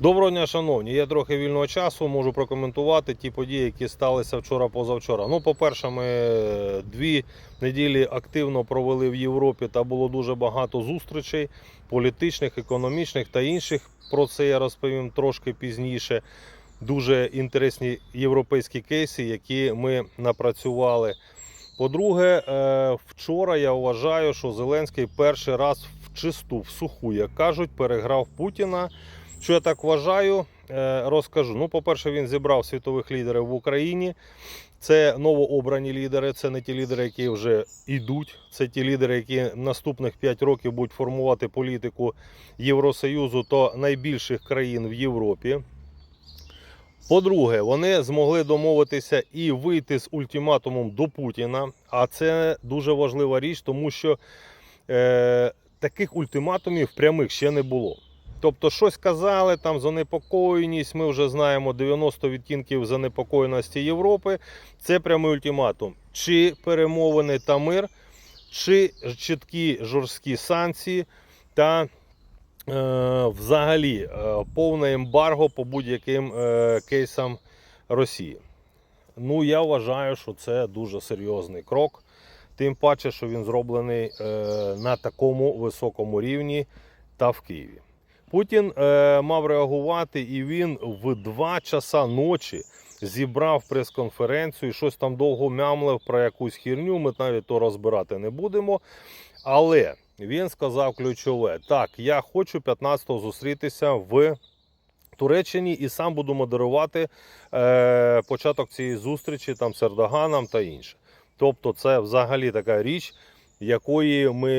Доброго дня, шановні. Є трохи вільного часу. Можу прокоментувати ті події, які сталися вчора позавчора. Ну, по-перше, ми е, дві неділі активно провели в Європі та було дуже багато зустрічей політичних, економічних та інших. Про це я розповім трошки пізніше. Дуже інтересні європейські кейси, які ми напрацювали. По-друге, е, вчора я вважаю, що Зеленський перший раз в чисту, в суху, як кажуть, переграв Путіна. Що я так вважаю, е, розкажу. Ну, по-перше, він зібрав світових лідерів в Україні. Це новообрані лідери, це не ті лідери, які вже йдуть. Це ті лідери, які наступних 5 років будуть формувати політику Євросоюзу та найбільших країн в Європі. По-друге, вони змогли домовитися і вийти з ультиматумом до Путіна. А це дуже важлива річ, тому що е, таких ультиматумів прямих ще не було. Тобто, щось казали, там занепокоєність. Ми вже знаємо 90 відтінків занепокоєності Європи. Це прямий ультиматум. Чи перемовини та мир, чи чіткі жорсткі санкції та е, взагалі е, повне ембарго по будь-яким е, кейсам Росії. Ну, я вважаю, що це дуже серйозний крок. Тим паче, що він зроблений е, на такому високому рівні та в Києві. Путін е, мав реагувати, і він в 2 часа ночі зібрав прес-конференцію, щось там довго мямлив про якусь хірню. Ми навіть то розбирати не будемо. Але він сказав ключове: так, я хочу 15-го зустрітися в Туреччині і сам буду модерувати е, початок цієї зустрічі там з Ердоганом та інше. Тобто, це взагалі така річ, якої ми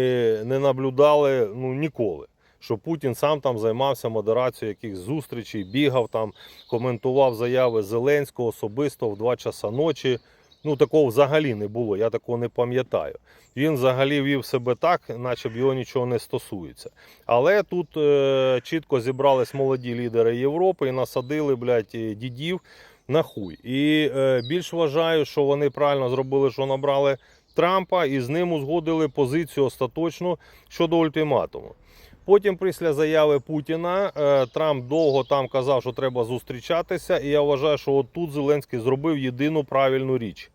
не наблюдали ну, ніколи. Що Путін сам там займався модерацією якихось зустрічей, бігав там, коментував заяви Зеленського особисто в 2 часа ночі. Ну такого взагалі не було, я такого не пам'ятаю. Він взагалі вів себе так, наче б його нічого не стосується. Але тут е, чітко зібрались молоді лідери Європи і насадили, блядь, дідів на хуй. І е, більш вважаю, що вони правильно зробили, що набрали Трампа і з ним узгодили позицію остаточну щодо ультиматуму. Потім, після заяви Путіна, е, Трамп довго там казав, що треба зустрічатися. І я вважаю, що от тут Зеленський зробив єдину правильну річ.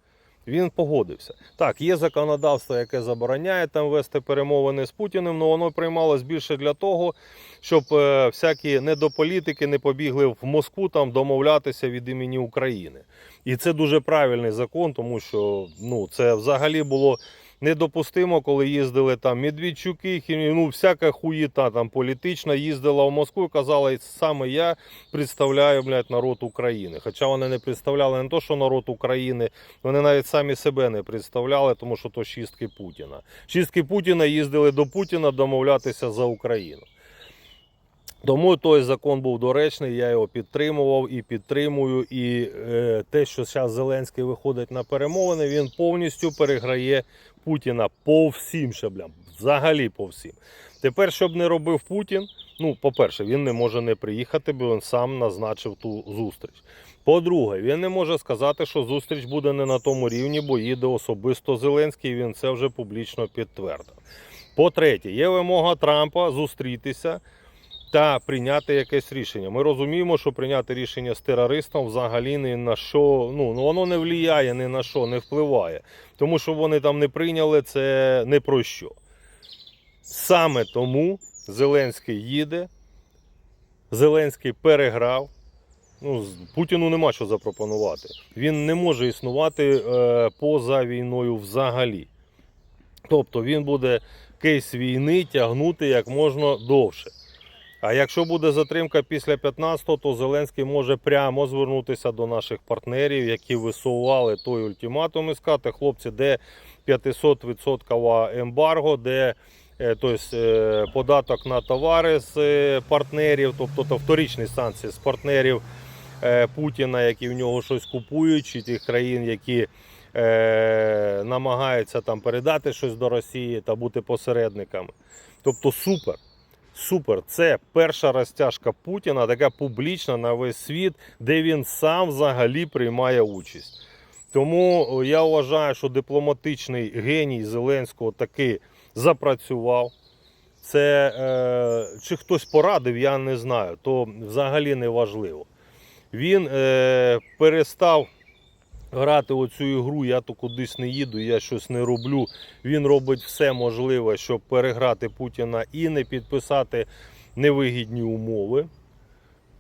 Він погодився. Так, є законодавство, яке забороняє там вести перемовини з Путіним, але воно приймалось більше для того, щоб е, всякі недополітики не побігли в Москву там домовлятися від імені України. І це дуже правильний закон, тому що ну, це взагалі було недопустимо, коли їздили там Медведчуки, ну всяка хуєта там політична їздила в Москву казала, саме я представляю блядь, народ України. Хоча вони не представляли не то, що народ України, вони навіть самі себе не представляли, тому що то шістки Путіна. Шістки Путіна їздили до Путіна домовлятися за Україну. Тому той закон був доречний, я його підтримував і підтримую. І е, те, що зараз Зеленський виходить на перемовини, він повністю переграє Путіна по всім шаблям, взагалі по всім. Тепер, щоб не робив Путін, ну, по-перше, він не може не приїхати, бо він сам назначив ту зустріч. По-друге, він не може сказати, що зустріч буде не на тому рівні, бо їде особисто Зеленський, і він це вже публічно підтвердив. По-третє, є вимога Трампа зустрітися та прийняти якесь рішення. Ми розуміємо, що прийняти рішення з терористом взагалі ні на що, ну, воно не впливає ні на що, не впливає. Тому що вони там не прийняли це не про що. Саме тому Зеленський їде, Зеленський переграв. Ну, Путіну нема що запропонувати. Він не може існувати е, поза війною взагалі. Тобто він буде кейс війни тягнути як можна довше. А якщо буде затримка після 15-го, то Зеленський може прямо звернутися до наших партнерів, які висували той ультиматум і сказати, хлопці, де 500% ембарго, де тобто, податок на товари з е, партнерів, тобто то вторичні санкції з партнерів Путіна, які в нього щось купують, чи тих країн, які е, намагаються там передати щось до Росії та бути посередниками. Тобто супер. Супер, це перша розтяжка Путіна, така публічна на весь світ, де він сам взагалі приймає участь. Тому я вважаю, що дипломатичний геній Зеленського таки запрацював. це е, чи хтось порадив, я не знаю, то взагалі не важливо. Він е, перестав грати оцю ігру, я то кудись не їду, я щось не роблю. Він робить все можливе, щоб переграти Путіна і не підписати невигідні умови.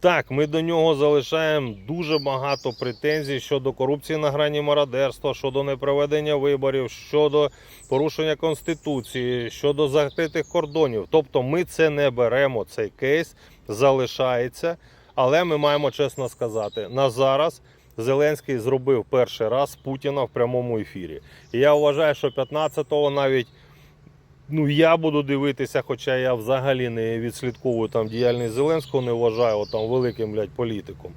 Так, ми до нього залишаємо дуже багато претензій щодо корупції на грані мародерства, щодо непроведення виборів, щодо порушення конституції, щодо закритих кордонів. Тобто ми це не беремо. Цей кейс залишається. Але ми маємо чесно сказати, на зараз Зеленський зробив перший раз Путіна в прямому ефірі. І я вважаю, що 15-го навіть ну я буду дивитися, хоча я взагалі не відслідковую там діяльність Зеленського, не вважаю там великим блядь, політиком.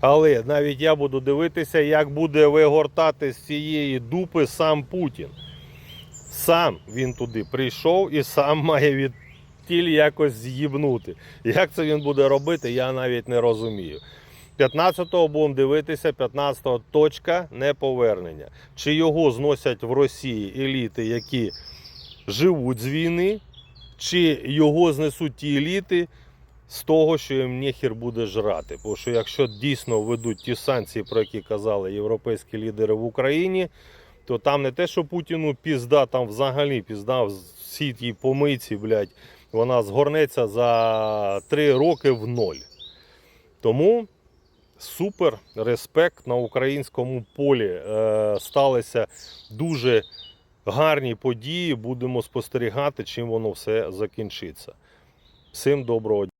Але навіть я буду дивитися, як буде вигортати з цієї дупи сам Путін. Сам він туди прийшов і сам має від тіль якось з'їбнути. Як це він буде робити, я навіть не розумію. 15-го будемо дивитися, 15-го точка неповернення. Чи його зносять в Росії еліти, які живуть з війни, чи його знесуть ті еліти з того, що їм нехер буде жрати. Бо що якщо дійсно ведуть ті санкції, про які казали європейські лідери в Україні, то там не те, що Путіну пізда, там взагалі пізда всій тій помийці, блядь, вона згорнеться за три роки в ноль. Тому супер респект на українському полі. Е, сталися дуже гарні події. Будемо спостерігати, чим воно все закінчиться. Всім доброго дня.